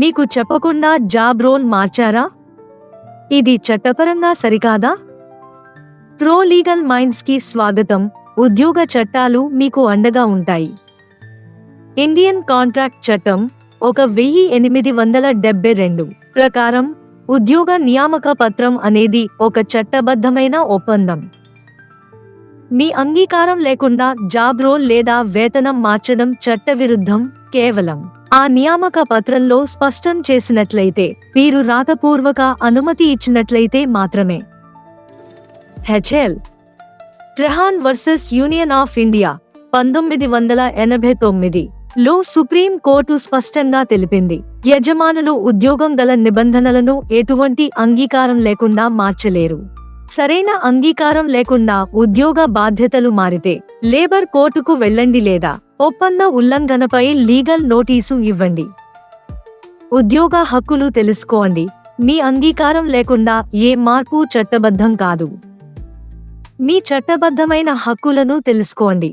మీకు చెప్పకుండా job role మార్చారా? ఇది చట్టపరంగా సరికాదా? ప్రో లీగల్ మైండ్స్కి స్వాగతం. ఉద్యోగ చట్టాలు మీకు అండగా ఉంటాయి. ఇండియన్ కాంట్రాక్ట్ చట్టం ఒక వెయ్యి ఎనిమిది వందల డెబ్బై రెండు ప్రకారం ఉద్యోగ నియామక పత్రం అనేది ఒక చట్టబద్ధమైన ఒప్పందం. మీ అంగీకారం లేకుండా జాబ్ రోల్ లేదా వేతనం మార్చడం చట్టవిరుద్ధం కేవలం. ఆ నియామక పత్రంలో స్పష్టం చేసినట్లయితే మీరు రాతపూర్వక అనుమతి ఇచ్చినట్లయితే మాత్రమే. HL. Trehan versus union of India పంతొమ్మిది వందల ఎనభై తొమ్మిది. లో సుప్రీం కోర్టు స్పష్టంగా తెలిపింది యజమానులు ఉద్యోగం గల నిబంధనలను ఎటువంటి అంగీకారం లేకుండా మార్చలేరు. సరైన అంగీకారం లేకుండా ఉద్యోగ బాధ్యతలు మారితే లేబర్ కోర్టుకు వెళ్ళండి లేదా ఒప్పంద ఉల్లంఘనపై లీగల్ నోటీసు ఇవ్వండి. ఉద్యోగ హక్కులు తెలుసుకోండి. మీ అంగీకారం లేకుండా ఏ మార్పు చట్టబద్ధం కాదు. మీ చట్టబద్ధమైన హక్కులను తెలుసుకోండి.